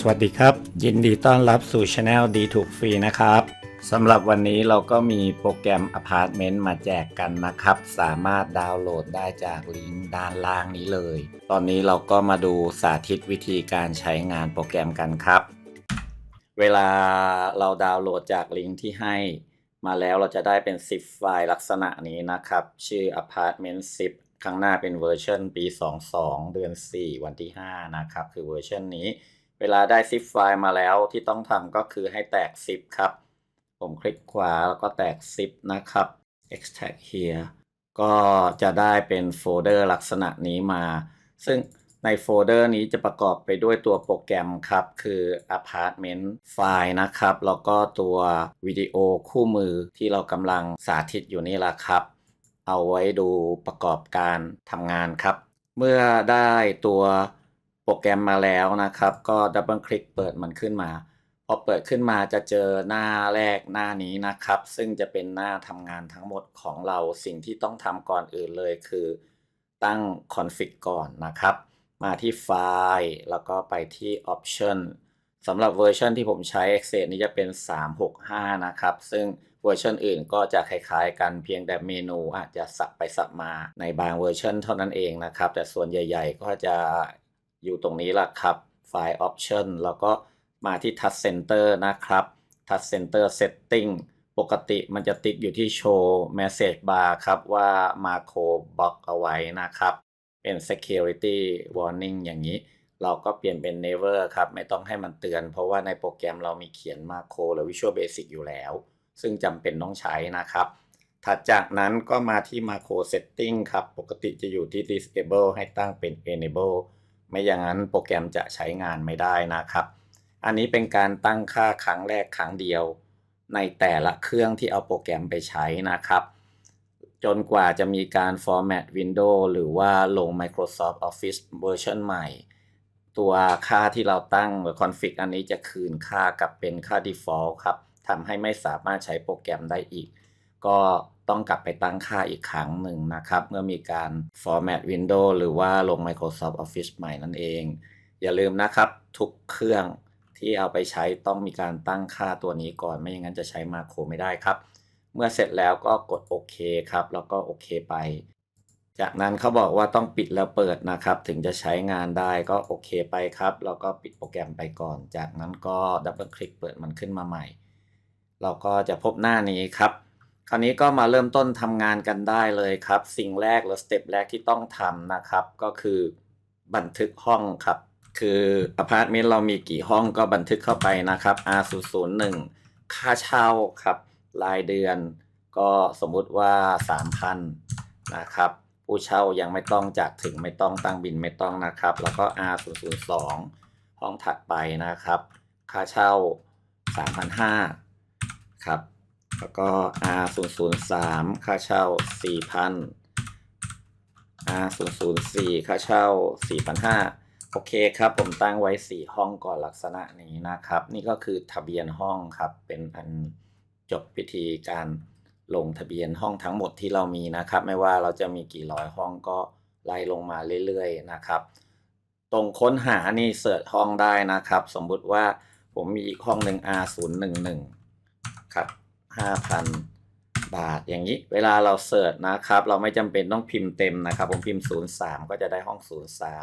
สวัสดีครับ ยินดีต้อนรับสู่ช anel ดีถูกฟรีนะครับสำหรับวันนี้เราก็มีโปรแกรม Apartment มาแจกกันนะครับ สามารถดาวน์โหลดได้จากลิงก์ด้านล่างนี้เลย ตอนนี้เราก็มาดูสาธิตวิธีการใช้งานโปรแกรมกันครับ เวลาเราดาวน์โหลดจากลิงก์ที่ให้ มาแล้วเราจะได้เป็น10ไฟล์ลักษณะนี้นะครับ ชื่อ Apartment 10 ข้างหน้าเป็นเวอร์ชันปี 22 เดือน 4 วันที่ 5 นะครับ คือเวอร์ชันนี้ เวลาได้ zip ไฟล์มาแล้วที่ต้องทำก็คือให้แตก zip ครับ ผมคลิกขวาแล้วก็แตก zip นะครับ extract here ก็จะได้เป็นโฟลเดอร์ลักษณะนี้มา ซึ่งในโฟลเดอร์นี้จะประกอบไปด้วยตัวโปรแกรมครับ คือ apartment ไฟล์นะครับ แล้วก็ตัววิดีโอคู่มือที่เรากำลังสาธิตอยู่นี่แหละครับ เอาไว้ดูประกอบการทำงานครับ เมื่อได้ตัว โปรแกรมมาแล้วนะครับ ก็ดับเบิลคลิกเปิดมันขึ้นมาพอเปิดขึ้นมาจะเจอหน้าแรกหน้านี้นะครับ ซึ่งจะเป็นหน้าทำงานทั้งหมดของเราสิ่งที่ต้องทำก่อนอื่นเลยคือตั้งคอนฟิกก่อนนะครับ มาที่ไฟล์แล้วก็ไปที่ Option สำหรับเวอร์ชันที่ผมใช้ Access นี้จะเป็น 365 นะครับ ซึ่งเวอร์ชันอื่นก็จะคล้ายๆ กันเพียงแต่เมนูอาจจะสับไปสับมาในบางเวอร์ชันเท่านั้นเองนะครับ แต่ส่วนใหญ่ ๆ ก็จะ อยู่ตรงนี้ละครับ ไฟล์ Option แล้วก็มาที่ Touch Center นะครับ Touch Center Setting ปกติมันจะติ๊กอยู่ที่โชว์ Message Bar ครับว่า Macro Block เอาไว้นะครับ เป็น security warning อย่างนี้ เราก็เปลี่ยนเป็น never ครับ ไม่ต้องให้มันเตือน เพราะว่าในโปรแกรมเรามีเขียน macro หรือ visual basic อยู่แล้ว ซึ่งจำเป็นต้องใช้นะครับ ถัดจากนั้นก็มาที่ macro setting ครับ ปกติจะอยู่ที่ disable ให้ตั้งเป็น enable ไม่อย่างนั้นโปรแกรมจะใช้งานไม่ได้นะครับ อันนี้เป็นการตั้งค่าครั้งแรกครั้งเดียว ในแต่ละเครื่องที่เอาโปรแกรมไปใช้นะครับ จนกว่าจะมีการ format Windows หรือว่าลง Microsoft Office เวอร์ชันใหม่ ตัวค่าที่เราตั้งหรือ config อันนี้จะคืนค่ากลับเป็นค่า default ครับทำให้ไม่สามารถใช้โปรแกรมได้อีก ก็ ต้องกลับไปตั้งค่าอีกครั้งหนึ่งนะครับ เมื่อมีการ format Windows หรือว่าลง Microsoft Office ใหม่นั่นเอง อย่าลืมนะครับทุกเครื่องที่เอาไปใช้ต้องมีการตั้งค่าตัวนี้ก่อน ไม่อย่างนั้นจะใช้มาโครไม่ได้ครับ เมื่อเสร็จแล้วก็กดโอเคครับ แล้วก็โอเคไป จากนั้นเขาบอกว่าต้องปิดแล้วเปิดนะครับ ถึงจะใช้งานได้ก็โอเคไปครับ แล้วก็ปิดโปรแกรมไปก่อน จากนั้นก็ดับเบิลคลิกเปิดมันขึ้นมาใหม่ เราก็จะพบหน้านี้ครับ คราวนี้ก็มาเริ่มต้นทำงานกันได้เลยครับ สิ่งแรกหรือสเต็ปแรกที่ต้องทำนะครับ ก็คือบันทึกห้องครับ คืออพาร์ตเมนต์เรามีกี่ห้องก็บันทึกเข้าไปนะครับ R001 ค่าเช่าครับ รายเดือน ก็สมมุติว่า 3,000นะครับผู้เช่ายังไม่ต้องจากถึงไม่ต้องตั้งบินไม่ต้องนะครับ แล้วก็ R002 ห้องถัดไปนะครับ ค่าเช่า 3,500ครับ แล้วก็ R003 ค่าเช่า 4,000 R004 ค่าเช่า 4,500 โอเคครับ ผมตั้งไว้ 4 ห้องก่อนลักษณะนี้นะครับ นี่ก็คือทะเบียนห้องครับ เป็นอันจบพิธีการลงทะเบียนห้องทั้งหมดที่เรามีนะครับ ไม่ว่าเราจะมีกี่ร้อยห้องก็ไล่ลงมาเรื่อยๆนะครับ ตรงค้นหานี่เสิร์ชห้องได้นะครับ สมมุติว่าผมมีอีกห้องหนึ่ง R011 5,000 บาทอย่างนี้ เวลาเราเสิร์ชนะครับ เราไม่จำเป็นต้องพิมพ์เต็มนะครับ ผมพิมพ์ 03 ก็จะได้ห้อง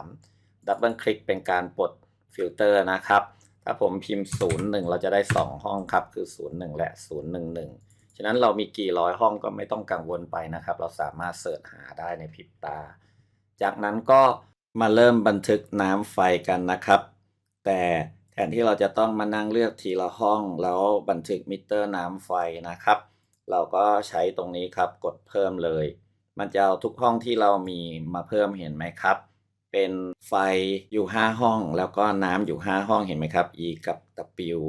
03 ดับเบิลคลิกเป็นการปลดฟิลเตอร์นะครับ ถ้าผมพิมพ์ 01 เราจะได้ 2 ห้องครับ คือ 01 และ 011 ฉะนั้นเรามีกี่ร้อยห้องก็ไม่ต้องกังวลไปนะครับ เราสามารถเสิร์ชหาได้ในพริบตา จากนั้นก็มาเริ่มบันทึกน้ำไฟกันนะครับ แต่ แทนที่เราจะต้องมานั่งเลือกทีละห้อง แล้วบันทึกมิเตอร์น้ำไฟนะครับ เราก็ใช้ตรงนี้ครับกดเพิ่มเลย มันจะเอาทุกห้องที่เรามีมาเพิ่มเห็นไหมครับ เป็นไฟอยู่ 5 ห้อง แล้วก็น้ำอยู่ 5 ห้องเห็นไหมครับ E กับ W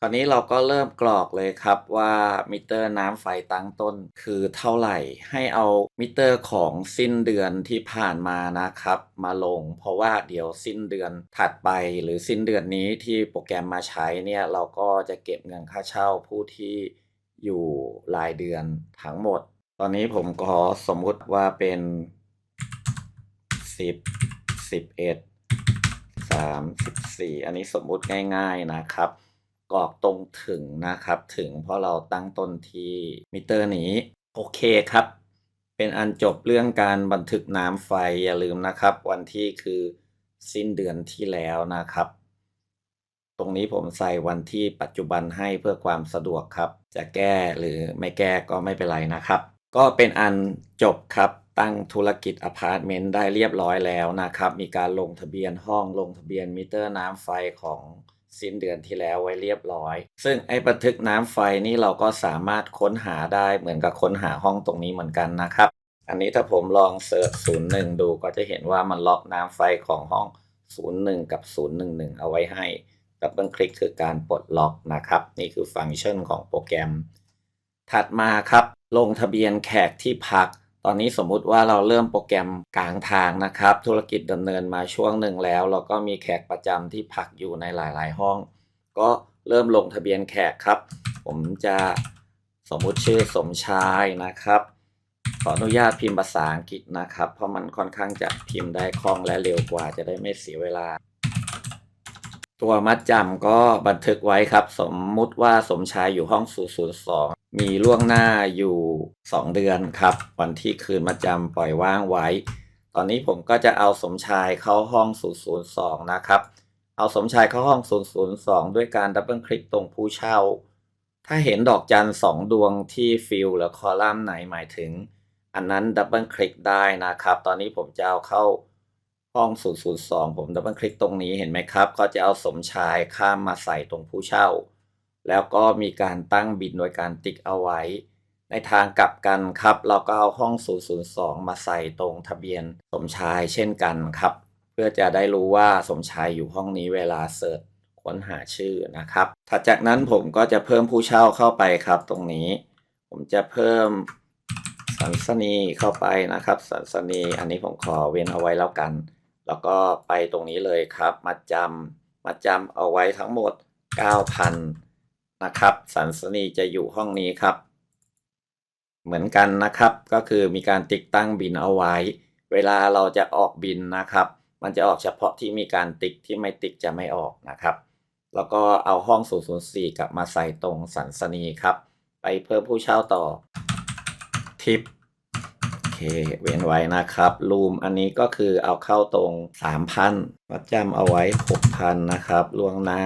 คราวนี้เราก็เริ่มกรอกเลยครับว่ามิเตอร์น้ำไฟตั้งต้นคือเท่าไหร่ ให้เอามิเตอร์ของสิ้นเดือนที่ผ่านมานะครับ มาลง เพราะว่าเดี๋ยวสิ้นเดือนถัดไปหรือสิ้นเดือนนี้ที่โปรแกรมมาใช้เนี่ยเราก็จะเก็บเงินค่าเช่าผู้ที่อยู่รายเดือนทั้งหมด ตอนนี้ผมขอสมมุติว่าเป็น 10 11 3 14 4อันนี้สมมุติง่าย ๆนะครับ กรอกตรงถึงนะครับ ถึงเพราะเราตั้งต้นที่มิเตอร์นี้ โอเคครับ เป็นอันจบเรื่องการบันทึกน้ำไฟอย่าลืมนะครับ วันที่คือสิ้นเดือนที่แล้วนะครับ ตรงนี้ผมใส่วันที่ปัจจุบันให้เพื่อความสะดวกครับ จะแก้หรือไม่แก้ก็ไม่เป็นไรนะครับ ก็เป็นอันจบครับตั้งธุรกิจอพาร์ตเมนต์ได้เรียบร้อยแล้วนะครับ มีการลงทะเบียนห้องลงทะเบียนมิเตอร์น้ำไฟของ สิ้นเดือนที่แล้วไว้เรียบร้อย ซึ่งไอ้บันทึกน้ำไฟนี่เราก็สามารถค้นหาได้เหมือนกับค้นหาห้องตรงนี้เหมือนกันนะครับ อันนี้ถ้าผมลองเสิร์ช01ดูก็จะเห็นว่ามันล็อกน้ำไฟของห้อง 01 กับ 011 เอาไว้ให้ดับเบิลคลิกคือการปลดล็อกนะครับ นี่คือฟังก์ชันของโปรแกรม ถัดมาครับ ลงทะเบียนแขกที่พัก ตอนนี้สมมุติว่าเราเริ่มโปรแกรมกลางทางนะครับ ธุรกิจดำเนินมาช่วงหนึ่งแล้ว เราก็มีแขกประจำที่พักอยู่ในหลาย ๆ ห้อง ก็เริ่มลงทะเบียนแขกครับ ผมจะสมมุติชื่อสมชายนะครับ ขออนุญาตพิมพ์ภาษาอังกฤษนะครับ เพราะมันค่อนข้างจะพิมพ์ได้คล่องและเร็วกว่าจะได้ไม่เสียเวลา ตัวมัดจำก็บันทึกไว้ครับ สมมุติว่าสมชายอยู่ห้อง 002 มีล่วงหน้าอยู่ 2 เดือนครับ วันที่คืนมัดจำปล่อยว่างไว้ ตอนนี้ผมก็จะเอาสมชายเข้าห้อง 002 นะครับ เอาสมชายเข้าห้อง 002 ด้วยการดับเบิลคลิกตรงผู้เช่า ถ้าเห็นดอกจันสองดวงที่ฟิลหรือคอลัมน์ไหนหมายถึง อันนั้นดับเบิลคลิกได้นะครับ ตอนนี้ผมจะเอาเข้าห้อง 002 ผมดับเบิลคลิกตรงนี้เห็นไหมครับ ก็จะเอาสมชายข้ามมาใส่ตรงผู้เช่า แล้วก็มีการตั้งบินโดยการติ๊กเอาไว้ ในทางกลับกันครับ เราก็เอาห้อง 002 มาใส่ตรงทะเบียนสมชายเช่นกันครับ เพื่อจะได้รู้ว่าสมชายอยู่ห้องนี้เวลาเสิร์ชค้นหาชื่อนะครับ ถัดจากนั้นผมก็จะเพิ่มผู้เช่าเข้าไปครับ ตรงนี้ ผมจะเพิ่มสันสนีเข้าไปนะครับ สันสนีอันนี้ผมขอเว้นเอาไว้แล้วกัน แล้วก็ไปตรงนี้เลยครับ มาจำมาจำเอาไว้ทั้งหมด 9,000 นะครับ สันสนีจะอยู่ห้องนี้ครับ เหมือนกันนะครับ ก็คือมีการติดตั้งบินเอาไว้ เวลาเราจะออกบินนะครับ มันจะออกเฉพาะที่มีการติ๊กที่ไม่ติ๊กจะไม่ออกนะครับ แล้วก็เอาห้อง 004 กลับมาใส่ตรงสันสนีครับ ไปเพิ่มผู้เช่าต่อทิปโอเคเว้นไว้นะครับรูมอันนี้ก็คือเอาเข้าตรง 3,000มัดจำเอาไว้ 6,000 นะครับล่วงหน้า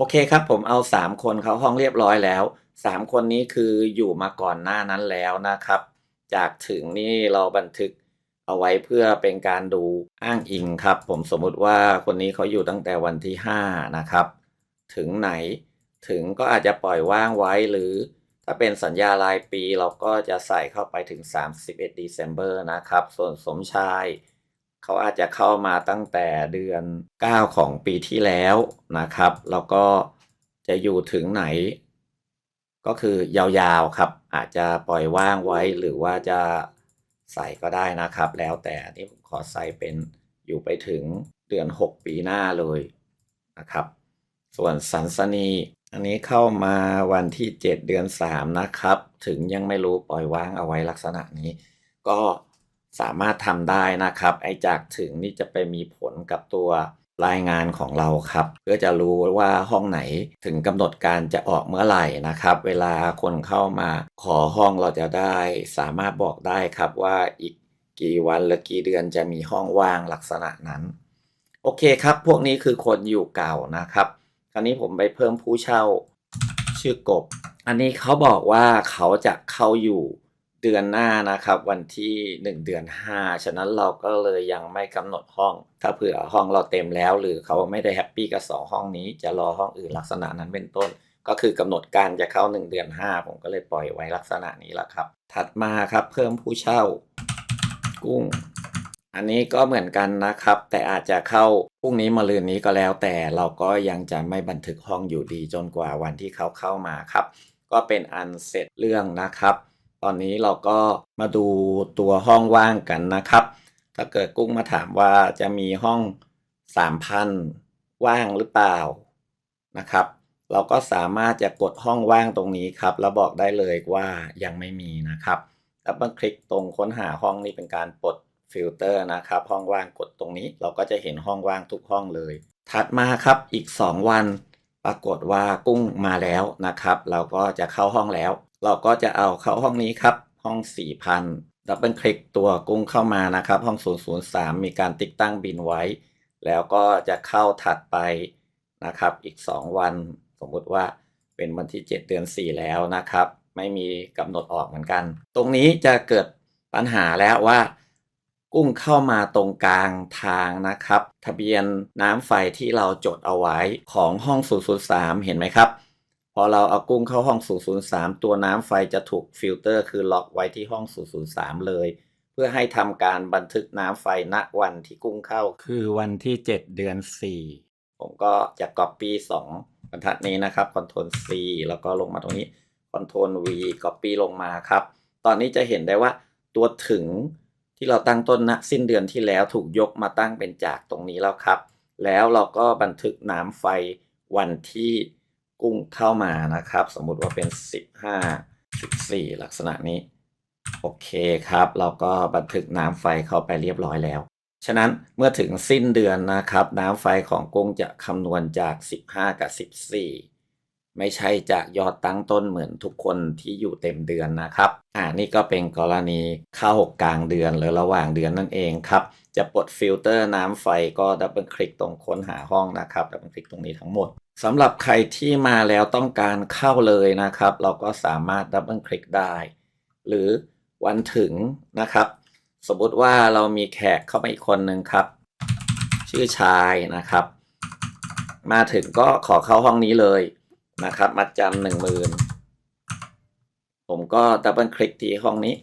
โอเคครับผมเอา 3 คนเขาห้องเรียบร้อยแล้ว 3 คนนี้คืออยู่มาก่อนหน้านั้นแล้วนะครับ จากถึงนี่เราบันทึกเอาไว้เพื่อเป็นการดูอ้างอิงครับ ผมสมมุติว่าคนนี้เขาอยู่ตั้งแต่วันที่ 5 นะครับ ถึงไหนถึงก็อาจจะปล่อยว่างไว้หรือ ถ้าเป็นสัญญารายปีเราก็จะใส่เข้าไปถึง 31 December นะครับ ส่วนสมชาย เขาอาจจะเข้ามาตั้งแต่เดือน 9 ของปีที่แล้วนะครับ แล้วก็จะอยู่ถึงไหน ก็คือยาวๆครับ อาจจะปล่อยว่างไว้หรือว่าจะใส่ก็ได้นะครับ แล้วแต่นนี้ผมขอใส่เป็นอยู่ไปถึงเดือน 6 ปีหน้าเลยนะครับ ส่วนสันสนีอันนี้เข้ามาวันที่ 7 เดือน 3 นะครับ ถึงยังไม่รู้ปล่อยว่างเอาไว้ลักษณะนี้ ก็ สามารถทำได้นะครับ ไอ้จากถึงนี่จะไปมีผลกับตัวรายงานของเราครับ เพื่อจะรู้ว่าห้องไหนถึงกำหนดการจะออกเมื่อไหร่นะครับ เวลาคนเข้ามาขอห้องเราจะได้ สามารถบอกได้ครับว่าอีกกี่วันหรือกี่เดือนจะมีห้องว่างลักษณะนั้น โอเคครับ พวกนี้คือคนอยู่เก่านะครับ คราวนี้ผมไปเพิ่มผู้เช่าชื่อกบ อันนี้เขาบอกว่าเขาจะเข้าอยู่ เดือนหน้านะครับ วันที่ 1 เดือน 5 ฉะนั้นเราก็เลยยังไม่กำหนดห้อง ถ้าเผื่อห้องเราเต็มแล้ว หรือเขาไม่ได้แฮปปี้กับ 2 ห้องนี้ จะรอห้องอื่นลักษณะนั้นเป็นต้น ก็คือกำหนดการจะเข้า 1 เดือน 5 ผมก็เลยปล่อยไว้ลักษณะนี้แหละครับ ถัดมาครับเพิ่มผู้เช่า กุ้ง อันนี้ก็เหมือนกันนะครับ แต่อาจจะเข้าพรุ่งนี้มะรืนนี้ก็แล้ว แต่เราก็ยังจะไม่บันทึกห้องอยู่ดีจนกว่าวันที่เขาเข้ามาครับ ก็เป็นอันเสร็จเรื่องนะครับ ตอนนี้เราก็มาดูตัวห้องว่างกันนะครับ ถ้าเกิดกุ้งมาถามว่าจะมีห้อง3,000ว่างหรือเปล่านะครับ เราก็สามารถจะกดห้องว่างตรงนี้ครับ แล้วบอกได้เลยว่ายังไม่มีนะครับแล้วมาคลิกตรงค้นหาห้องนี้เป็นการปลดฟิลเตอร์นะครับ ห้องว่างกดตรงนี้ เราก็จะเห็นห้องว่างทุกห้องเลย ถัดมาครับอีก 2 วันปรากฏว่ากุ้งมาแล้วนะครับ เราก็จะเข้าห้องแล้ว เราก็จะเอาเข้าห้องนี้ครับ ห้อง 4,000 ดับเบิลคลิกตัวกุ้งเข้ามานะครับ ห้อง 003 มีการติดตั้งบินไว้ แล้วก็จะเข้าถัดไปนะครับ อีก 2 วัน สมมุติว่าเป็นวันที่ 7 เดือน 4 แล้วนะครับ ไม่มีกำหนดออกเหมือนกัน ตรงนี้จะเกิดปัญหาแล้วว่ากุ้งเข้ามาตรงกลางทางนะครับ ทะเบียนน้ำไฟที่เราจดเอาไว้ของห้อง 003 เห็นไหมครับ พอเราเอากุ้งเข้าห้อง 003 ตัวน้ำไฟจะถูกฟิลเตอร์คือล็อกไว้ที่ห้อง 003 เลย เพื่อให้ทำการบันทึกน้ำไฟณวันที่กุ้งเข้า คือวันที่ 7 เดือน 4 ผมก็จะ Copy 2บรรทัดนี้นะครับ Ctrl C แล้วก็ลงมาตรงนี้ Ctrl V Copy ลงมาครับ ตอนนี้จะเห็นได้ว่าตัวถึงที่เราตั้งต้นณสิ้นเดือนที่แล้วถูกยกมาตั้งเป็นจากตรงนี้แล้วครับ แล้วเราก็บันทึกน้ำไฟวันที่ กุ้งเข้ามานะครับ สมมุติว่าเป็น 15 14 ลักษณะนี้ โอเคครับ เราก็บันทึกน้ำไฟเข้าไปเรียบร้อยแล้ว ฉะนั้นเมื่อถึงสิ้นเดือนนะครับ น้ำไฟของกุ้งจะคำนวณจาก 15 กับ 14 ไม่ใช่จากยอดตั้งต้นเหมือนทุกคนที่อยู่เต็มเดือนนะครับอ่านี่ก็เป็นกรณีเข้ากลางเดือนหรือระหว่างเดือนนั่นเองครับ จะปลดฟิลเตอร์น้ำไฟก็ดับเบิลคลิกตรงค้นหาห้องนะครับดับเบิลคลิกตรงนี้ทั้งหมดสำหรับใครที่มาแล้วต้องการเข้าเลยนะครับ เราก็สามารถดับเบิลคลิกได้ หรือวันถึงนะครับ สมมติว่าเรามีแขกเข้ามาอีกคนหนึ่งครับ ชื่อชายนะครับ มาถึงก็ขอเข้าห้องนี้เลย นะครับมัดจำหนึ่งหมื่นผมก็ดับเบิลคลิกที่ห้องนี้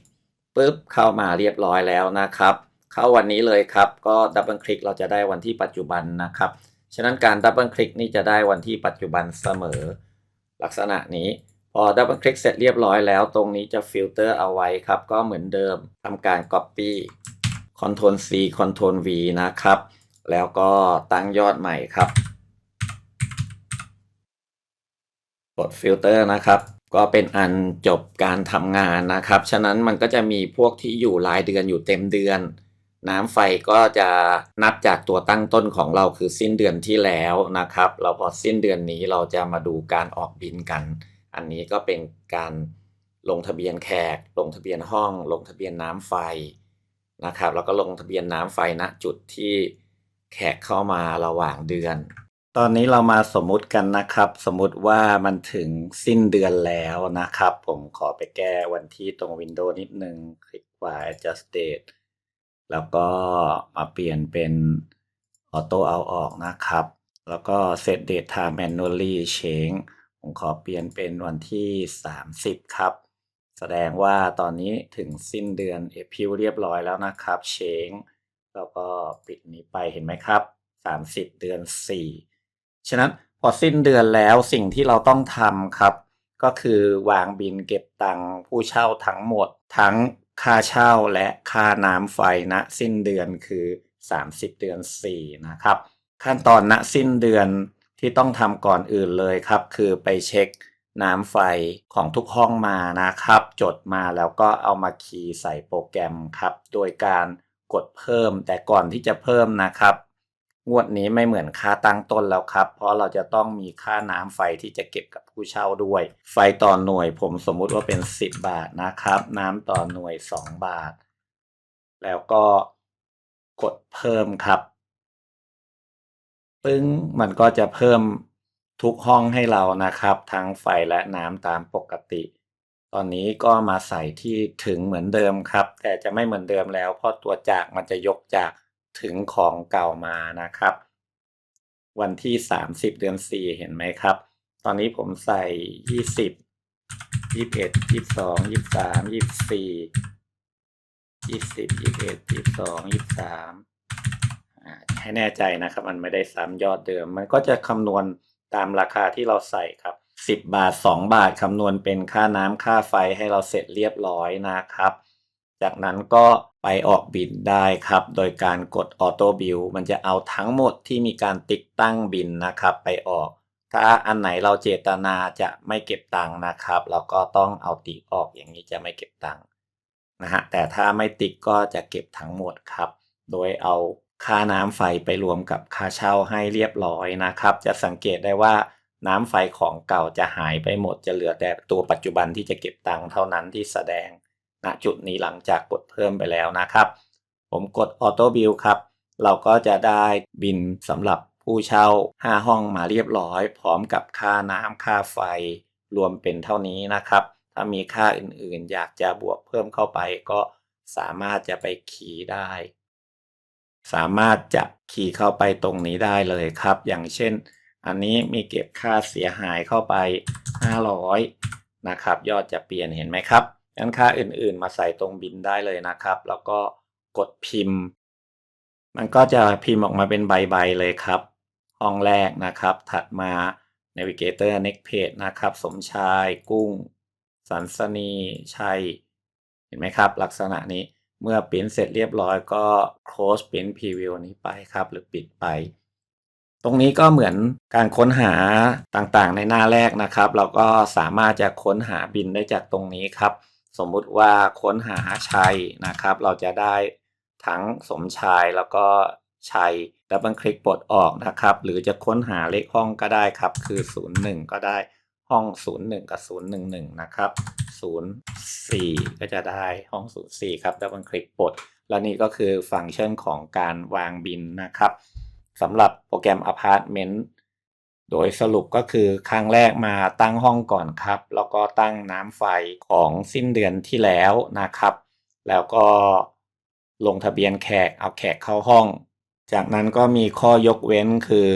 ปุ๊บเข้ามาเรียบร้อยแล้วนะครับ เข้าวันนี้เลยครับก็ดับเบิลคลิกเราจะได้วันที่ปัจจุบันนะครับ ฉะนั้นการดับเบิลคลิกนี่จะได้วันที่ปัจจุบันเสมอ ลักษณะนี้พอดับเบิลคลิกเสร็จเรียบร้อยแล้ว ตรงนี้จะฟิลเตอร์เอาไว้ครับก็เหมือนเดิมทำการ Copy Ctrl C Ctrl V นะครับ แล้วก็ตั้งยอดใหม่ครับ กดฟิลเตอร์นะครับก็เป็นอันจบการทำงานนะครับ ฉะนั้นมันก็จะมีพวกที่อยู่รายเดือนอยู่เต็มเดือน น้ำไฟก็จะนับจากตัวตั้งต้นของเราคือสิ้นเดือนที่แล้วนะครับ เราพอสิ้นเดือนนี้เราจะมาดูการออกบินกัน อันนี้ก็เป็นการลงทะเบียนแขก ลงทะเบียนห้อง ลงทะเบียนน้ำไฟนะครับ แล้วก็ลงทะเบียนน้ำไฟณจุดที่แขกเข้ามาระหว่างเดือน ตอนนี้เรามาสมมุติกันนะครับ สมมุติว่ามันถึงสิ้นเดือนแล้วนะครับ ผมขอไปแก้วันที่ตรงวินโดว์นิดนึง คลิกขวา adjust date แล้วก็มาเปลี่ยนเป็น auto out ออกนะครับ แล้วก็ set date time manually change ผมขอเปลี่ยนเป็นวันที่ 30 ครับ แสดงว่าตอนนี้ถึงสิ้นเดือนเอพิลเรียบร้อยแล้วนะครับเชงแล้วก็ปิดนี้ไปเห็นไหมครับ 30 เดือน 4 ฉะนั้นพอสิ้นเดือนแล้วสิ่งที่เราต้องทำครับ ก็คือวางบินเก็บตังค์ผู้เช่าทั้งหมดทั้งค่าเช่าและค่าน้ำไฟณสิ้นเดือนคือ 30 เดือน 4 นะครับ ขั้นตอนณสิ้นเดือนที่ต้องทำก่อนอื่นเลยครับ คือไปเช็คน้ำไฟของทุกห้องมานะครับ จดมาแล้วก็เอามาคีย์ใส่โปรแกรมครับ โดยการกดเพิ่มแต่ก่อนที่จะเพิ่มนะครับ งวดนี้ไม่เหมือนค่าตั้งต้นแล้วครับ เพราะเราจะต้องมีค่าน้ำไฟที่จะเก็บกับผู้เช่าด้วย ไฟต่อหน่วยผมสมมุติว่าเป็น 10 บาทนะครับ น้ำต่อหน่วย 2 บาท แล้วก็กดเพิ่มครับ ปึ้งมันก็จะเพิ่มทุกห้องให้เรานะครับ ทั้งไฟและน้ำตามปกติ ตอนนี้ก็มาใส่ที่ถึงเหมือนเดิมครับ แต่จะไม่เหมือนเดิมแล้ว เพราะตัวจากมันจะยกจาก ถึงของเก่ามานะครับ วันที่ 30 เดือน 4 เห็นไหมครับ ตอนนี้ผมใส่ 20 21 22 23 24 20 21 22 23ให้แน่ใจนะครับ มันไม่ได้ซ้ำยอดเดิม มันก็จะคำนวณตามราคาที่เราใส่ครับ 10 บาท 2 บาทคำนวณเป็นค่าน้ำค่าไฟให้เราเสร็จเรียบร้อยนะครับ จากนั้นก็ ไปออกบินได้ครับ โดยการกดออโต้บิลมันจะเอาทั้งหมดที่มีการติดตั้งบินนะครับ ไปออก ถ้าอันไหนเราเจตนาจะไม่เก็บตังค์นะครับ เราก็ต้องเอาติออกอย่างนี้จะไม่เก็บตังค์นะฮะแต่ถ้าไม่ติดก็จะเก็บทั้งหมดครับ โดยเอาค่าน้ำไฟไปรวมกับค่าเช่าให้เรียบร้อยนะครับ จะสังเกตได้ว่าน้ำไฟของเก่าจะหายไปหมดจะเหลือแต่ตัวปัจจุบันที่จะเก็บตังค์เท่านั้นที่แสดง ณจุดนี้หลังจากกดเพิ่มไปแล้วนะครับ ผมกดออโต้บิลครับ เราก็จะได้บินสำหรับผู้เช่า 5 ห้องมาเรียบร้อย พร้อมกับค่าน้ำค่าไฟรวมเป็นเท่านี้นะครับ ถ้ามีค่าอื่นๆ อยากจะบวกเพิ่มเข้าไปก็สามารถจะไปคีย์ได้ สามารถจะคีย์เข้าไปตรงนี้ได้เลยครับ อย่างเช่น อันนี้มีเก็บค่าเสียหายเข้าไป 500 นะครับ ยอดจะเปลี่ยนเห็นไหมครับ งั้นค่าอื่นๆ มาใส่ตรงบินได้เลยนะครับ แล้วก็กดพิมพ์ มันก็จะพิมพ์ออกมาเป็นใบๆเลยครับ ห้องแรกนะครับ ถัดมา Navigator Next Page นะครับ สมชาย กุ้ง สันสนีชัย เห็นไหมครับ ลักษณะนี้เมื่อปิ้นเสร็จเรียบร้อยก็ close print preview นี้ไปครับ หรือปิดไป ตรงนี้ก็เหมือนการค้นหาต่างๆ ในหน้าแรกนะครับ เราก็สามารถจะค้นหาบินได้จากตรงนี้ครับ สมมุติว่าค้นหาชัยนะครับ เราจะได้ทั้งสมชายแล้วก็ชัยดับเบิลคลิกปลดออกนะครับ หรือจะค้นหาเลขห้องก็ได้ครับ คือ 01 ก็ได้ห้อง 01 กับ 011 นะครับ 04 ก็จะได้ห้อง 04 ครับดับเบิลคลิกปลด และนี่ก็คือฟังก์ชันของการวางบินนะครับสำหรับโปรแกรม Apartment โดยสรุปก็คือครั้งแรกมาตั้งห้องก่อนครับ แล้วก็ตั้งน้ำไฟของสิ้นเดือนที่แล้วนะครับ แล้วก็ลงทะเบียนแขกเอาแขกเข้าห้อง จากนั้นก็มีข้อยกเว้นคือ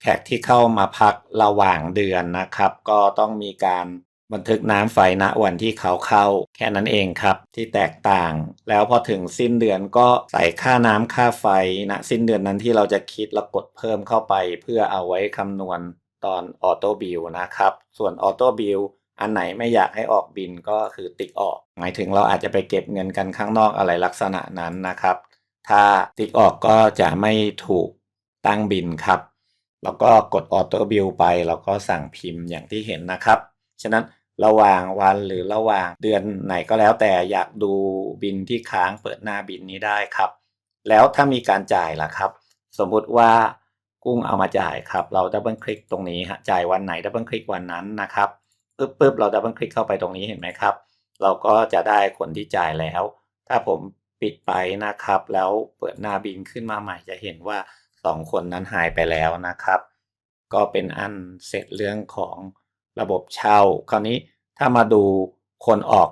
แขกที่เข้ามาพักระหว่างเดือนนะครับ ก็ต้องมีการ บันทึกน้ำไฟณวันที่เขาเข้าแค่นั้นเองครับ ที่แตกต่าง แล้วพอถึงสิ้นเดือนก็ใส่ค่าน้ำค่าไฟณสิ้นเดือนนั้นที่เราจะคิดแล้วกดเพิ่มเข้าไป เพื่อเอาไว้คำนวณตอนออโต้บิลนะครับ ส่วนออโต้บิลอันไหนไม่อยากให้ออกบินก็คือติ๊กออก หมายถึงเราอาจจะไปเก็บเงินกันข้างนอกอะไรลักษณะนั้นนะครับ ถ้าติ๊กออกก็จะไม่ถูกตั้งบินครับ แล้วก็กดออโต้บิลไปแล้วก็สั่งพิมพ์อย่างที่เห็นนะครับ ฉะนั้นระหว่างวันหรือระหว่างเดือนไหนก็แล้วแต่อยากดูบินที่ค้างเปิดหน้าบินนี้ได้ครับ แล้วถ้ามีการจ่ายล่ะครับ สมมุติว่ากุ้งเอามาจ่ายครับ เราดับเบิลคลิกตรงนี้ฮะจ่ายวันไหนดับเบิลคลิกวันนั้นนะครับปึ๊บปึ๊บเราดับเบิลคลิกเข้าไปตรงนี้เห็นไหมครับ เราก็จะได้คนที่จ่ายแล้ว ถ้าผมปิดไปนะครับ แล้วเปิดหน้าบินขึ้นมาใหม่จะเห็นว่าสองคนนั้นหายไปแล้วนะครับ ก็เป็นอันเสร็จเรื่องของ ระบบเช่า คราวนี้ถ้ามาดูคนออก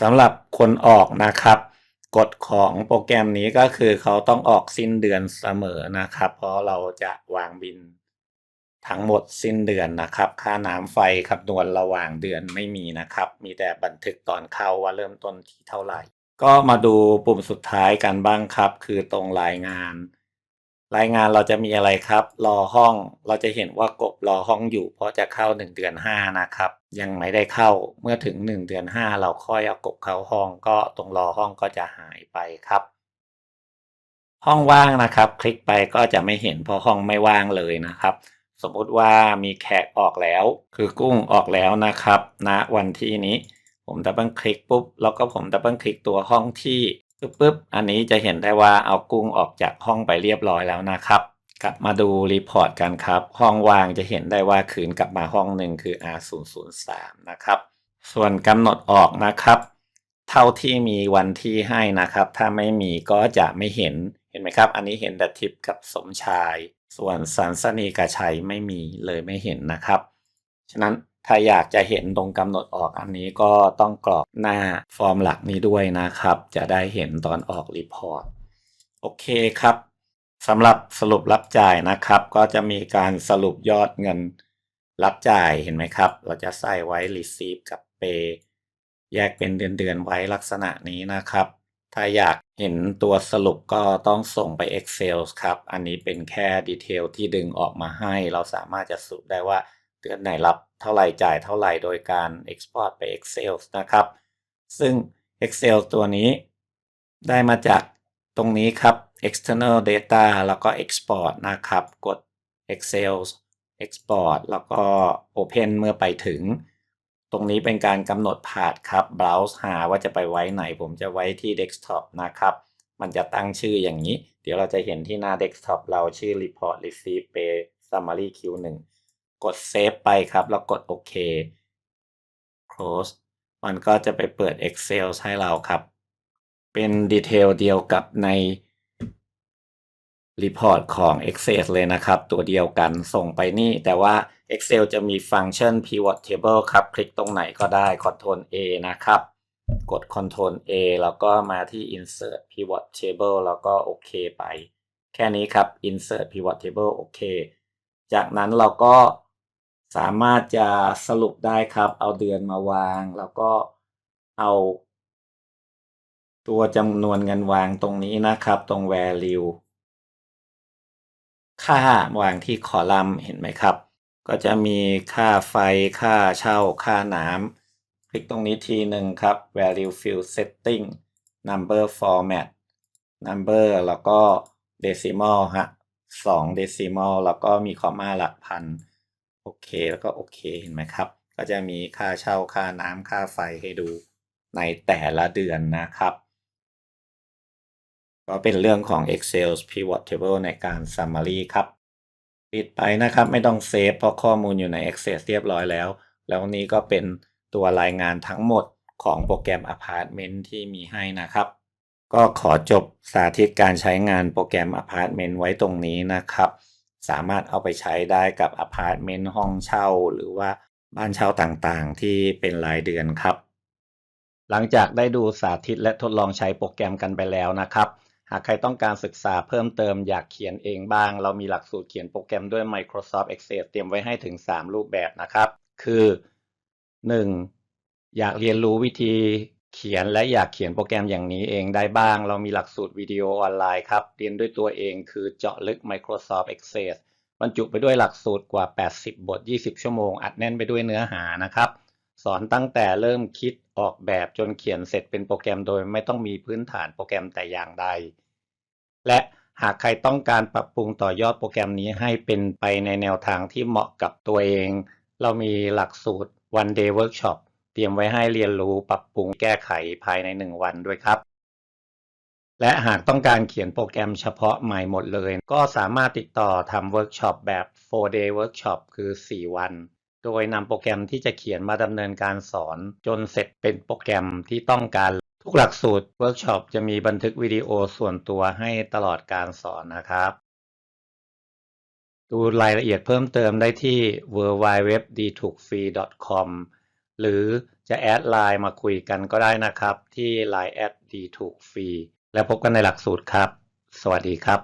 สำหรับคนออกนะครับกฎของโปรแกรมนี้ก็คือเขาต้องออกสิ้นเดือนเสมอนะครับ เพราะเราจะวางบินทั้งหมดสิ้นเดือนนะครับ ค่าน้ำไฟคำนวณระหว่างเดือนไม่มีนะครับ มีแต่บันทึกตอนเข้าว่าเริ่มต้นที่เท่าไหร่ ก็มาดูปุ่มสุดท้ายกันบ้างครับ คือตรงรายงาน รายงานเราจะมีอะไรครับ รอห้องเราจะเห็นว่ากบรอห้องอยู่ เพราะจะเข้า 1 เดือน 5 นะครับ ยังไม่ได้เข้าเมื่อถึง 1 เดือน 5 เราค่อยเอากบเข้าห้องก็ตรงรอห้องก็จะหายไปครับ ห้องว่างนะครับ คลิกไปก็จะไม่เห็นเพราะห้องไม่ว่างเลยนะครับ สมมุติว่ามีแขกออกแล้ว คือกุ้งออกแล้วนะครับณนะวันที่นี้ผมดับเบิลคลิกปุ๊บแล้วก็ผมดับเบิลคลิกตัวห้องที่ ปึ๊บปึ๊บอันนี้จะเห็นได้ว่าเอากุ้งออกจากห้องไปเรียบร้อยแล้วนะครับ กลับมาดูรีพอร์ตกันครับ ห้องวางจะเห็นได้ว่าคืนกลับมาห้องหนึ่งคือ R003 นะครับ ส่วนกำหนดออกนะครับ เท่าที่มีวันที่ให้นะครับ ถ้าไม่มีก็จะไม่เห็น เห็นไหมครับ อันนี้เห็นแต่ทิปกับสมชาย ส่วนสันสนีกับชัยไม่มีเลยไม่เห็นนะครับ ฉะนั้น ถ้าอยากจะเห็นตรงกำหนดออกอันนี้ก็ต้องกรอกหน้าฟอร์มหลักนี้ด้วยนะครับ จะได้เห็นตอนออกรีพอร์ต โอเคครับสำหรับสรุปรับจ่ายนะครับ ก็จะมีการสรุปยอดเงินรับจ่ายเห็นไหมครับ เราจะใส่ไว้ receive กับ pay แยกเป็นเดือนๆไว้ลักษณะนี้นะครับ ถ้าอยากเห็นตัวสรุปก็ต้องส่งไป Excel ครับ อันนี้เป็นแค่ดีเทลที่ดึงออกมาให้ เราสามารถจะสรุปได้ว่า เดือนไหนรับเท่าไหร่จ่ายเท่าไหร่โดยการ Export ไป Excel นะครับ ซึ่ง Excel ตัวนี้ได้มาจากตรงนี้ครับ external data แล้วก็ export นะครับ กด Excel export แล้วก็ open เมื่อไปถึง ตรงนี้เป็นการกำหนดพาธครับ browse หาว่าจะไปไว้ไหน ผมจะไว้ที่ desktop นะครับ มันจะตั้งชื่ออย่างนี้ เดี๋ยวเราจะเห็นที่หน้าเดสก์ท็อปเราชื่อ report receive pay summary q1 กด save ไปครับ แล้วกดโอเค close มันก็จะไปเปิด Excel ให้เราครับ เป็นดีเทลเดียวกับใน report ของ Excel เลยนะครับ ตัวเดียวกันส่งไปนี่ แต่ว่า Excel จะมีฟังก์ชัน pivot table ครับ คลิกตรงไหนก็ได้ Ctrl A นะครับ กด Ctrl A แล้วก็มาที่ insert pivot table แล้วก็โอเคไป แค่นี้ครับ insert pivot table โอเค จากนั้นเราก็ สามารถจะสรุปได้ครับ เอาเดือนมาวาง แล้วก็เอา ตัวจำนวนเงินวางตรงนี้นะครับ ตรง value ค่าวางที่คอลัมน์เห็นไหมครับ ก็จะมีค่าไฟค่าเช่า ค่าน้ำคลิกตรงนี้ทีหนึ่งครับ value field setting number format number แล้วก็ decimal ฮะสอง decimal แล้วก็มีคอมมาหลักพัน โอเคแล้วก็โอเคเห็นไหมครับ ก็จะมีค่าเช่าค่าน้ำค่าไฟให้ดูในแต่ละเดือนนะครับ ก็เป็นเรื่องของ Excel Pivot Table ในการ Summary ครับปิดไปนะครับไม่ต้องเซฟเพราะข้อมูลอยู่ใน Excel เรียบร้อยแล้ว แล้วนี้ก็เป็นตัวรายงานทั้งหมดของโปรแกรม Apartment ที่มีให้นะครับ ก็ขอจบสาธิตการใช้งานโปรแกรม Apartment ไว้ตรงนี้นะครับ สามารถเอาไปใช้ได้กับ Apartment ห้องเช่า หรือว่าบ้านเช่าต่างๆ ที่เป็นรายเดือนครับ หลังจากได้ดูสาธิตและทดลองใช้โปรแกรมกันไปแล้วนะครับ หากใครต้องการศึกษาเพิ่มเติมอยากเขียนเองบ้าง เรามีหลักสูตรเขียนโปรแกรมด้วย Microsoft Excel เตรียมไว้ให้ถึง 3 รูปแบบนะครับ คือ 1. อยากเรียนรู้วิธี เขียนและอยากเขียนโปรแกรมอย่างนี้เองได้บ้าง เรามีหลักสูตรวิดีโอออนไลน์ครับ เรียนด้วยตัวเองคือเจาะลึก Microsoft Excel บรรจุไปด้วยหลักสูตรกว่า 80 บท 20 ชั่วโมง อัดแน่นไปด้วยเนื้อหานะครับ สอนตั้งแต่เริ่มคิดออกแบบจนเขียนเสร็จเป็นโปรแกรมโดยไม่ต้องมีพื้นฐานโปรแกรมแต่อย่างใด และหากใครต้องการปรับปรุงต่อยอดโปรแกรมนี้ให้เป็นไปในแนวทางที่เหมาะกับตัวเอง เรามีหลักสูตร one day workshop เตรียมไว้ให้เรียนรู้ปรับปรุงแก้ไขภายใน 1 วันด้วยครับ และหากต้องการเขียนโปรแกรมเฉพาะใหม่หมดเลย ก็สามารถติดต่อทำเวิร์กช็อปแบบ 4 day workshop คือ 4 วัน โดยนำโปรแกรมที่จะเขียนมาดำเนินการสอน จนเสร็จเป็นโปรแกรมที่ต้องการ ทุกหลักสูตรเวิร์กช็อปจะมีบันทึกวิดีโอส่วนตัวให้ตลอดการสอนนะครับดูรายละเอียดเพิ่มเติมได้ที่ www.dtukfree.com หรือจะแอดไลน์มาคุยกันก็ได้นะครับ ที่ line at d ถูกฟรีแล้วพบกันในหลักสูตรครับ สวัสดีครับ